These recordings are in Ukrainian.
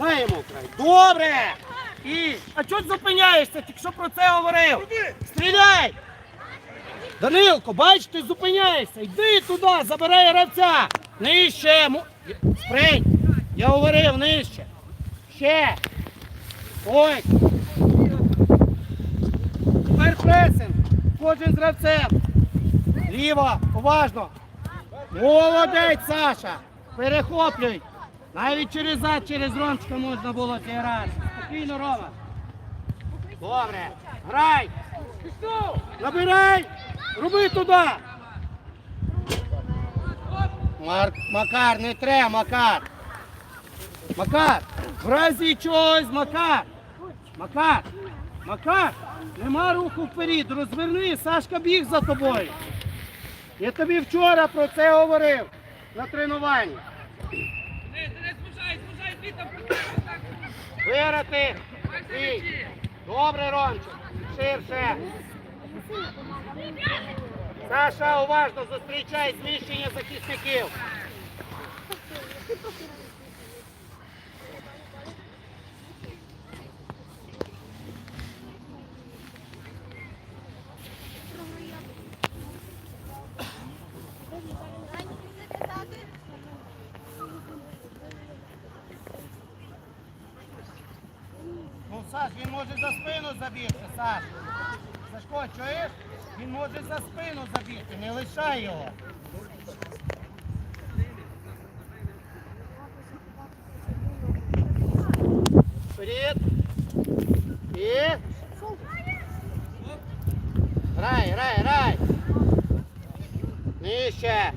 Дай край. Добре! І... А чого ти зупиняєшся? Тільки що про це говорив. Стріляй! Данилко, бач, ти зупиняєшся. Йди туди, забирай гравця. Нижче. му- Спринь. Я говорив, нижче. Ще. Ой. Тепер пресинг. Кожен з гравцем. Ліво, уважно. Молодець, Саша. Перехоплюй. Навіть через зад, через Ромчика можна було зіграти. Спокійно, Рома. Добре. Грай. Набирай. Роби туди. Марк, Макар, не треба, Макар. Макар, в чогось, Макар. Макар, Макар, нема руху вперед. Розверни, Сашка біг за тобою. Я тобі вчора про це говорив на тренуванні. Вирати. Стій. Добре, Ромчик. Ширше. Саша, уважно зустрічай зміщення захисників. Ну, Саш, він може за спину забігти, Саш. Сашко, чуєш? Він може за спину забігти, не лишай його. Вперед. І. Грай, грай, грай. Нижче.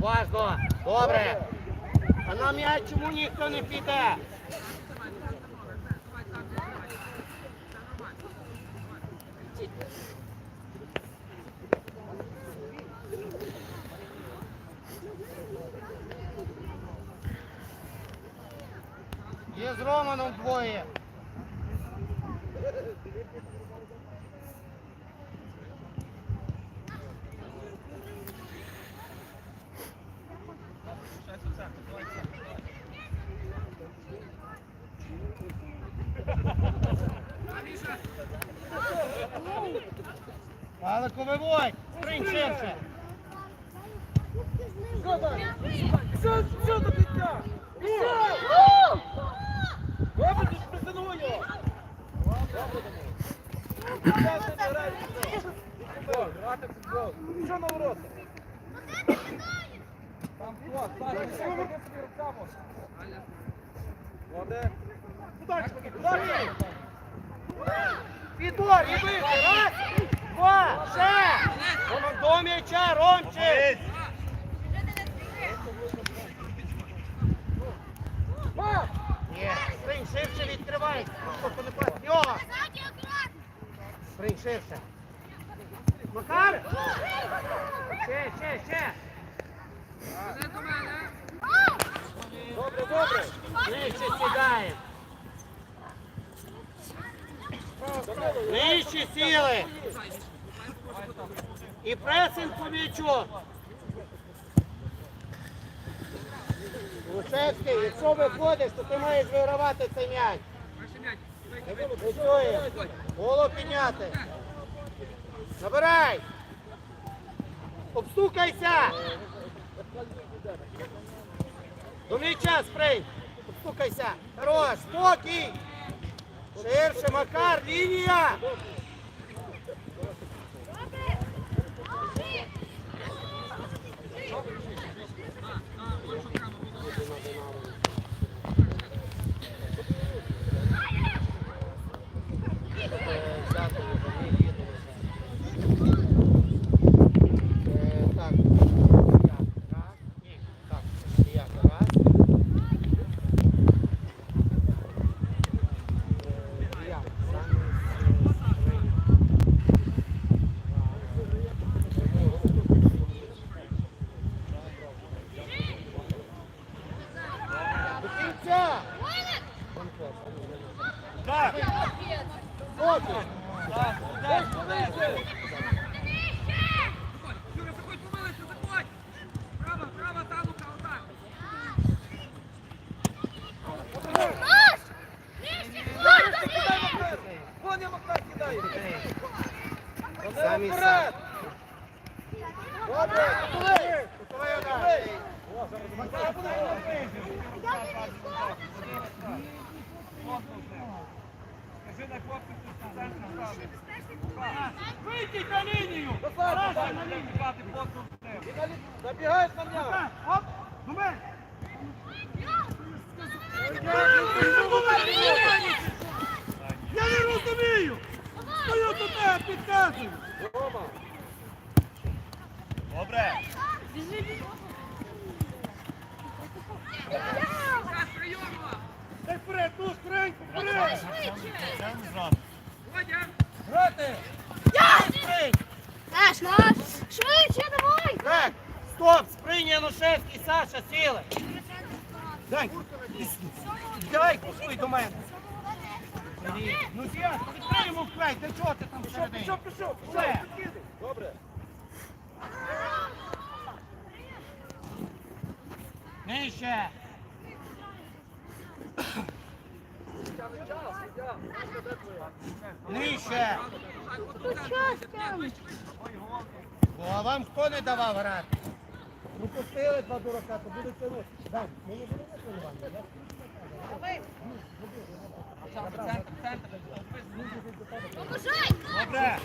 Важно. Добре. А на м'яч чому ніхто не піде? Є з Романом двоє. Палику виводь! Ширше! Що, що до бійця? Добре, ти присинуй його. Як ти не граєш в футбол? Футбол, грати в футбол. Що на ворота? Там хлоп, Саша, що ви собі руками? Молодець. Удачі, удачі! Підбор, і бити! Раз, До м'яча, Ромчик! Спринь ширше відкривай! Спринь ширше! Макар! Ще, ще, ще! Денис до мене. Добре, добре. Нижче сідаємо! Нижче сіли! І пресинг по м'ячу! Лучевський, якщо виходиш, то ти маєш вигравати цей м'яч. Голову підняти. Набирай. Обстукайся. До м'яча спринь. Обстукайся. Хорош. Спокій. Ширше, Макар, лінія. Так! Юра, заходь! Вийдіть на лінію! Саша, Саша, на лінію! Забігаєш на. Так, Оп! До мене! Я не розумію! Стою до тебе, підказую! Добре. Так, прийомо. Дай вперед, ну, скоренько, вперед! Водя. Грати! Спринь! Наш, наш! Швидше, давай! Так, стоп, спринь, Янушевський, Саша, сіли! Дай, дай, пішли до мене! Ну, я, відкрий йому вкрай, для чого ти там всередині? Пішов, пішов. Все. Добре. Нижче! Нижче! Тут. Ну, а вам хто не давав грати? Ну, пустили два дурака, то будуть тянути. Дай, ми не будемо Центр, центр. Добре.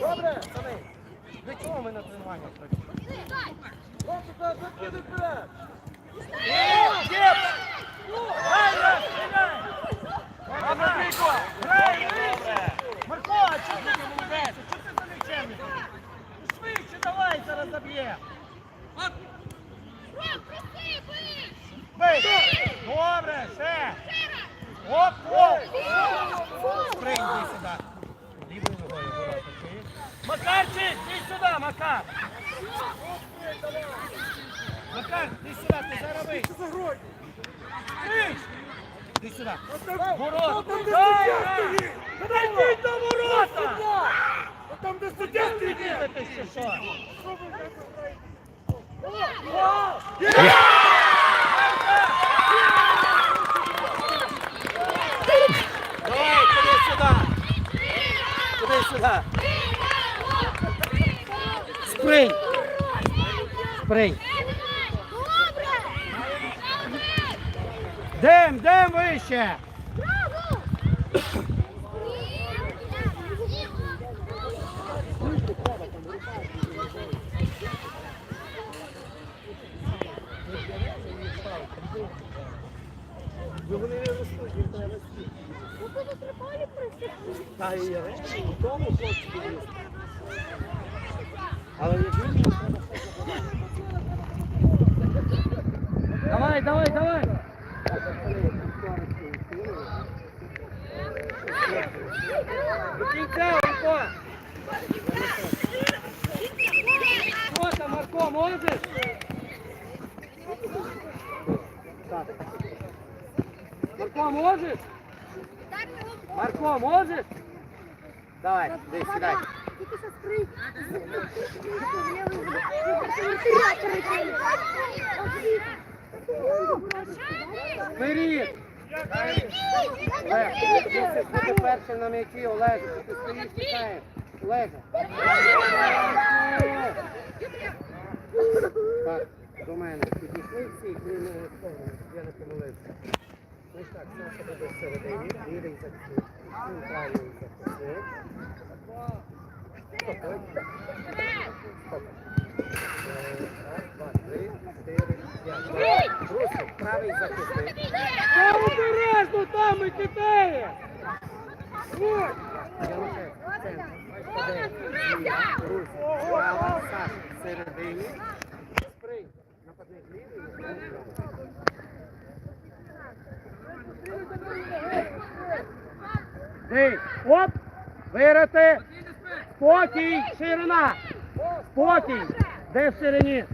Добре, самий. Для чого ми на тренування прийшли? Хлопці, закидай вперед. Марко, а чого ти не ведеш? Ти за м'ячем не ходиш? Швидше давай, зараз заб'є. Добре, ще! Оп, оп! Спринь, сюди. Лівою ногою. Макарчик, іди сюди, Макар! Макар, іди сюди, ти зараз. Вийш! Іди сюди. Ворота! Дай, дай! Подойдіть до ворота! Там, де суддя стоїть. Ти що? Давай, ходи сюди! Ходи сюди! Спринь! Спринь! Дем, дем вище! Давай, давай, давай! До кінця, Марко! Там, Марко, можеш? Давай, десь сідай. Вперед! Олег, ти перший на м'ячі, Олег, ти стоїш, чекаєш. Олег. Так, до мене. Підійшли всі, крім я не помилився. Ось так, Саша буде всередині, лівий захисник, правий захисник. Стоп, стоп. Е, Раз, два, три, чотири, п'ять. Русик, правий захисник. Та обережно там і кидає! Вот! Янушек, центр. Паде, зліва, Русь, справа, Саша, всередині. Спринь. Нападник лівий. Ти, оп, вирати, спокій, ширина, спокій, де в ширині?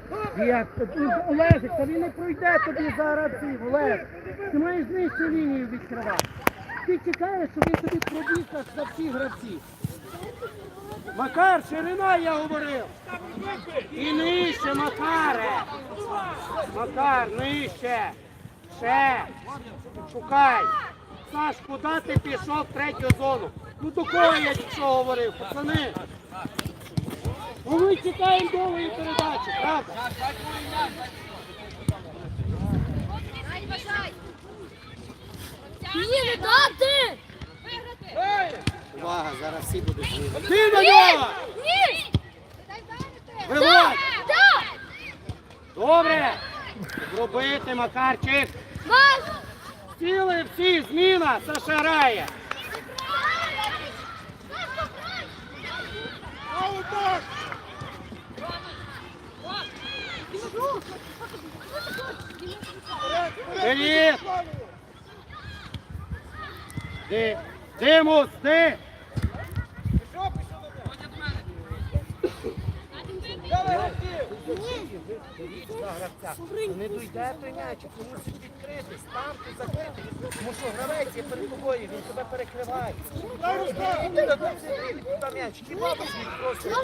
Олежик, та він не пройде тобі зараз цей, Олег. Ти маєш нижчу лінію відкривати. Ти чекаєш, щоб він тобі пробіг за всі гравці. Макар, ширина, я говорив. І нижче, Макаре. Макар, нижче. Ще. Шукай. Саш, куди ти пішов в третю зону? Ну до кого я що говорив, пацани? Ну ми чекаємо довгої передачі, правда? Ні, не дати! Увага, зараз всі будуть зміни. Ти на нього! Ні! Виводь! Так! Добре! Зробити, Макарчик! Маш! Сіли всі, зміна, Саша грає! Вперед! Ди, Димус, ти! Не дойде той м'ячик, ти мусиш відкритись, там ти закритий. Тому що гравець є перед тобою, він тебе перекриває. Туди м'яч, хіба просто. Ну.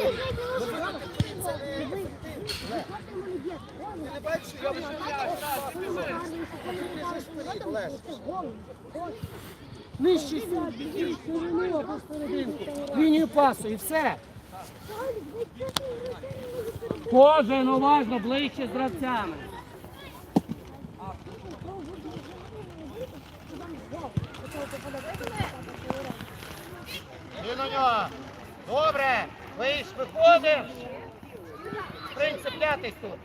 Ти не бачиш, я вже біжиш вперед, Олег. Сюди, ширину. Лінію пасу і все. Кожен уважно ближче з гравцями. Ти на нього. Добре. Вийш, виходиш. Принцип п'ятий тут.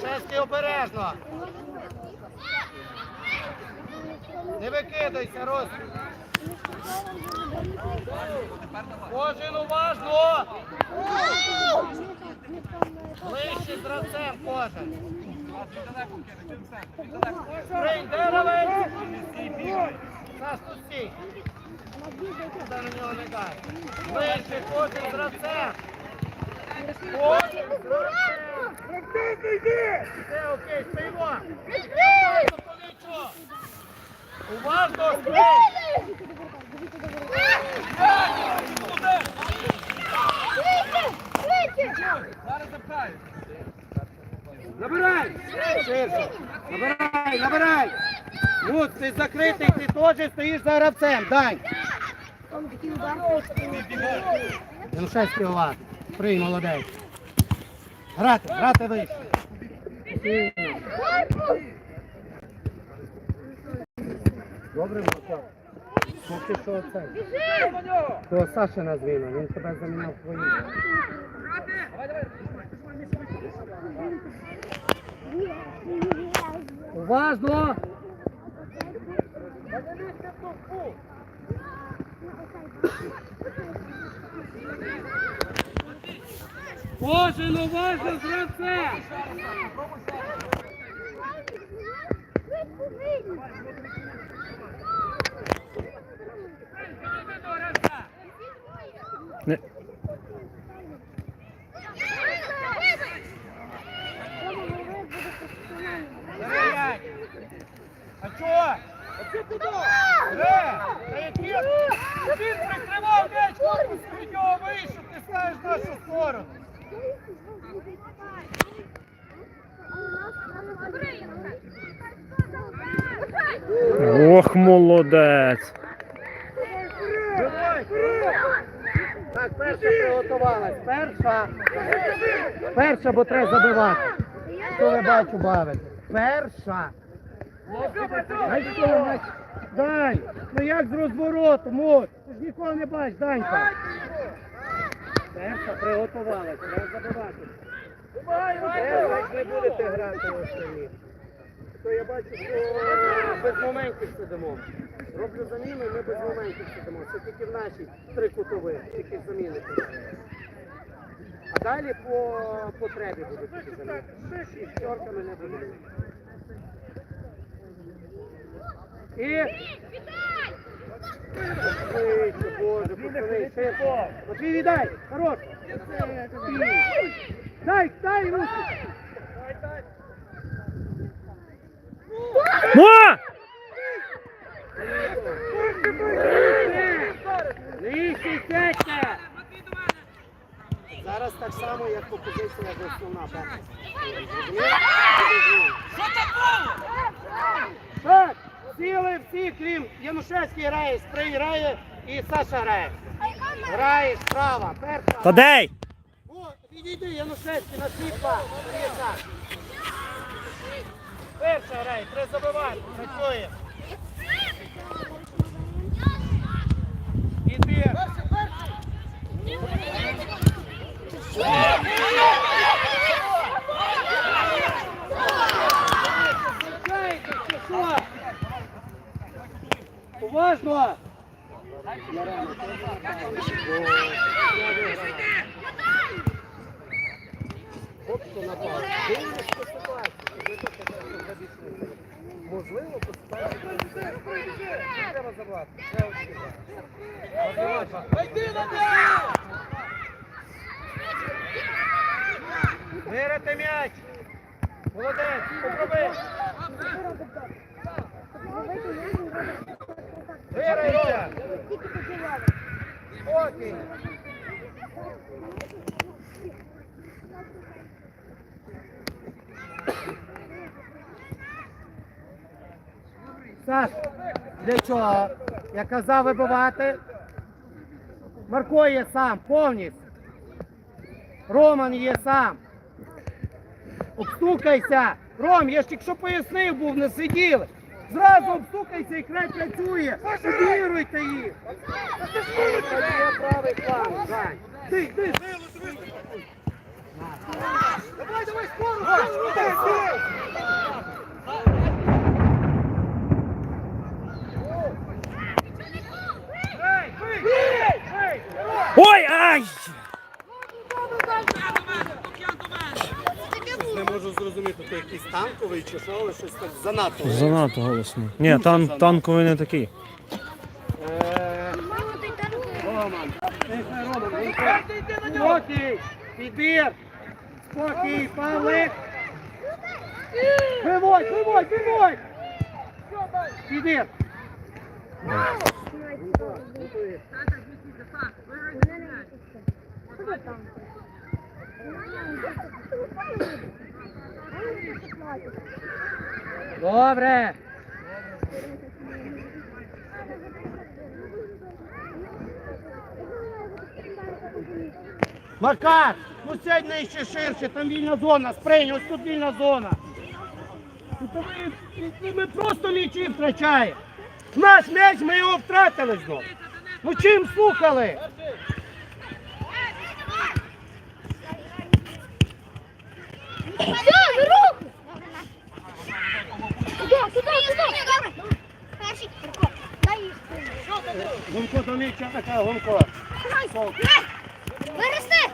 Шестий обережно. Не викидайся, Рос. Кожен уважно. Ближче з гравцем кожен. Та нього. Зараз запхаю. Набирай! Ширше. Набирай, набирай! Ну, ти закритий, ти теж стоїш за гравцем, дай! Ну, ще співати. Прий, молодець. Грати, грати вище. Добре, Марко. Поки що це. То Саша на він тебе заміняв твоїм. Уважно! Кожен уважно з гравцем! Стоять! А чого? Ре! Та який? Він прикривав м'яч, корпус від нього вийшов, ти знаєш нашу сторону. Ох, молодець. Так, перша приготувалась. Перша. Перша, бо треба забивати. Хто не бачу бавити. Перша. Дай хто. Дай. Ну як з розвороту, мот. Ти ж нікого не бачиш, Данька. Перша приготувалась. Треба забивати. Ви не будете грати в останні. То я бачу, що без моментів сидимо. Роблю заміну, ми без моментів сидимо. Це тільки в нашій три кутових, тільки заміни. А далі по потребі будуть тільки заміни. Шістерками не будемо. І... Боже, пацани, швидше. Матвій, віддай, хорош. Дай, дай руку. Мо! Мене. Зараз так само, як по позиціях основна. перша. Що там було? Так, сіли всі, крім Янушевський грає, Спрей грає і Саша грає. Граєш справа, перша. Тадей! О, відійди, Янушевський, на світла. Перша грає, треба забивати. Працює. Відбір. Чекайте, чи що? Уважно! Хлопці напали. Дивимось по ситуації, щоб ви тут не забігли. Можливо, по ситуації. Не треба забрати. На м'яч! Молодець, попроби! Спокій! Саш, для чого? Я казав вибивати. Марко є сам, повністю. Роман є сам. Обстукайся. Ром, я ж тільки що пояснив був, не сиділи. Зразу обстукайся і край працює. Обіруйте їх. Ти, ти. Давай, давай, скоро. Ой, ай! Можу зрозуміти, то якийсь танковий чи що, але щось так занадто. Занадто голосно. Ні, тан, танковий не такий. Е, Роман, нехай Роман, він Спокій, підбір, спокій, Павлик. Виводь, виводь, виводь. Підбір. Добре. Макар, ну сядь нижче ширше, там вільна зона, сприйняв, ось тут вільна зона. Ну, ми, ми- ми просто м'ячі втрачаємо. Наш м'яч, ми його втратили знову. Ну чим слухали? Все, руку! Туда, туда, туда! Перший, дай їй спину. Гумко до м'яча, така гумко. Вирости!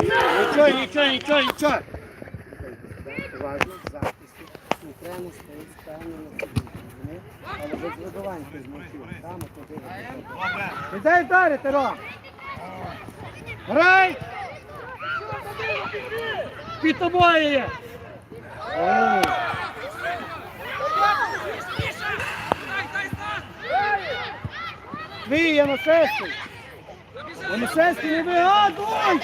Нічого, нічого, нічого, нічого. Важно захисті. Окремо стоїть впевнено. Але без вибивань без м'ячів. Там туди. Іде вдарити. Грай! Під тобою є. Ой. Твій Янушевський. Янушевський, не вигадуй!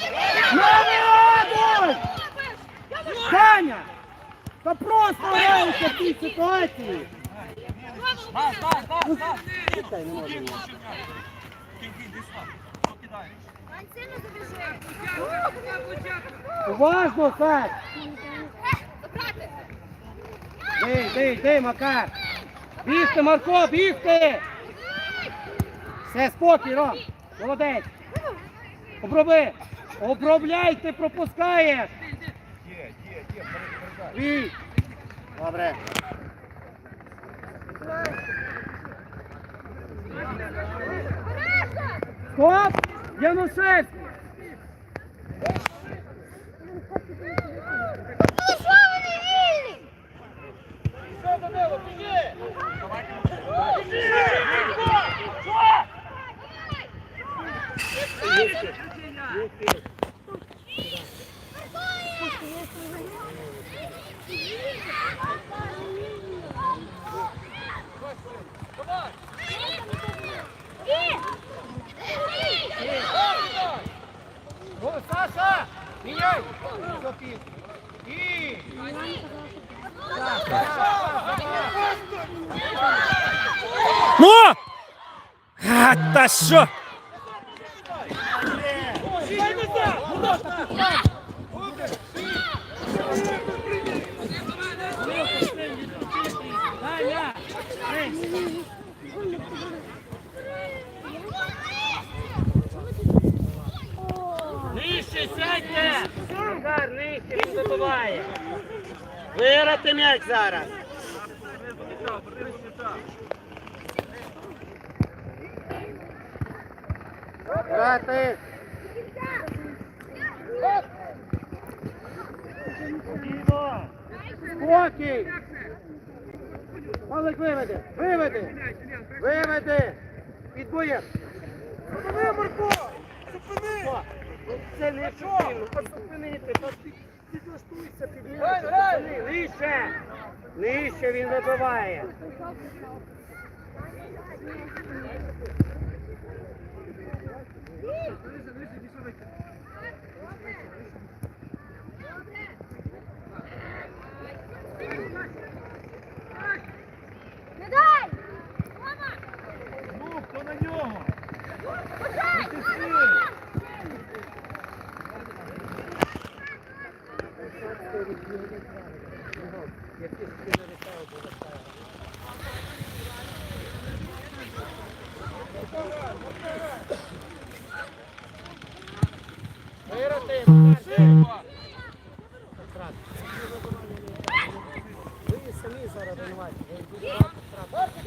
Не вигадуй! Таня! Та просто граються в цій ситуації! Чекай, не можу. Уважно, Сань! Дай, дай, дай, Макар! Бігти, Марко, бігти! Все, спокій, Ром! Молодець! Оброби! Обробляйте, пропускаєш! Вій! Добре. Стоп! Янушевський! Ну що вони вільні? Що, Данило, біжи! О, Саша! Міняй! Софі! Ну! А, та що? Забиває. Виграти м'яч зараз. Спокійно. Спокій. Павлик виведи, виведи, виведи. Підбуєм. Зупини, Марко! Зупини! Ну, Це не чому, зупинити, то ти підлаштуйся, підлаштуйся. Нижче, нижче він вибиває. Не дай! Ну, хто на нього? Виграти, Макар, Ви самі зараз винуваті. Ви будете втрати.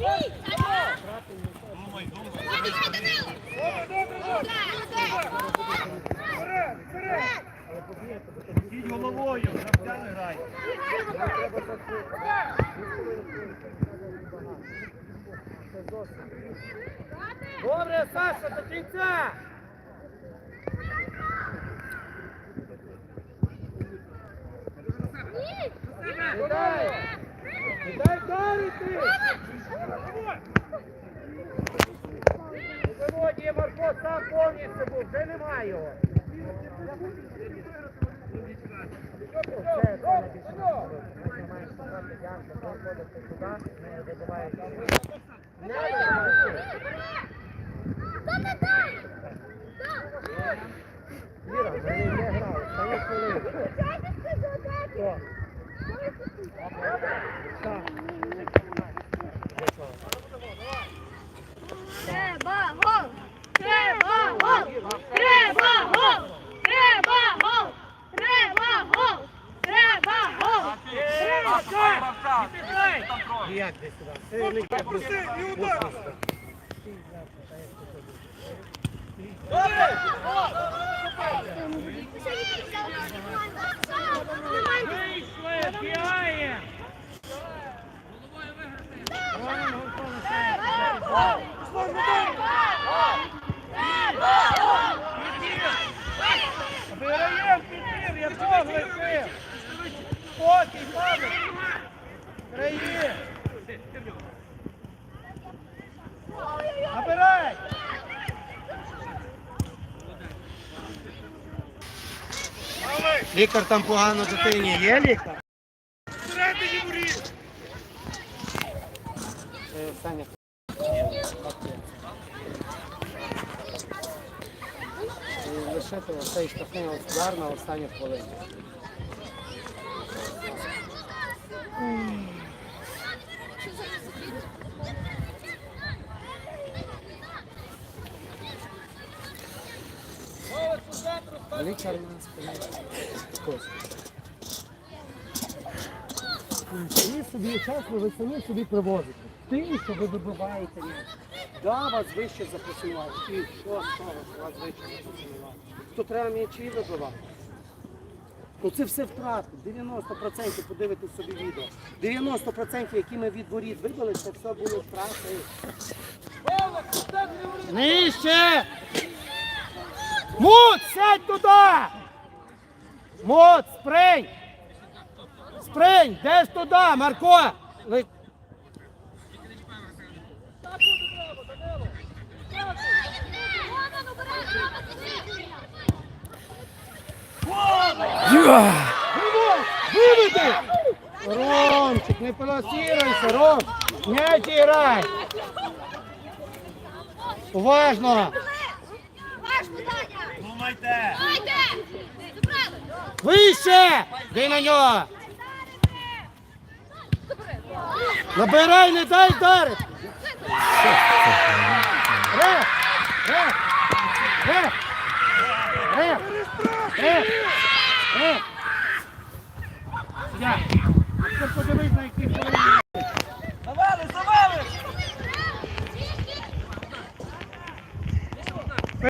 Вперед, вперед! Ідь головою, гравця не грай. Добре, Саша, до кінця. Не дай, не дай вдарити. Володя, Марко сам повністю був, вже немає його. Все, Саня, більше не робить. Ти маєш сказати, Янко, виходити туди, не забуваєш. Не забуваєш. Віра, вони не грали, стає хвилин. Хто? Так. Треба гол! Треба гол! Треба гол! Треба гол! Треба гол! Треба гол! Як десь сюди? Це не так. Пусти і удар! Вийшли, бігає. Виграєм підбір, я цього лишив! Спокій, Павло! Краї! Набирай! Лікар там погано дитині. Є лікар? Саня. Лишити оцей штрафний удар на останню хвилину. Лікар нас. Ви собі чесно, ви самі собі привозите. Тим, що ви вибиваєте м'яч. Да, вас вище запресували. І що що вас вище запресували? То треба м'ячі вибивати. Ну це все втрати. 90% подивитись собі відео. 90% які ми від воріт вибили, це все були втрати. Нижче! Мут, сядь туди! Мут, спринь! Спринь, де ж туди, Марко? Ви- Виведи! Ромчик, не полосируйся, Ром! Не грай! Уважно! Вище! Ди на нього! Набирай, не дай вдарити!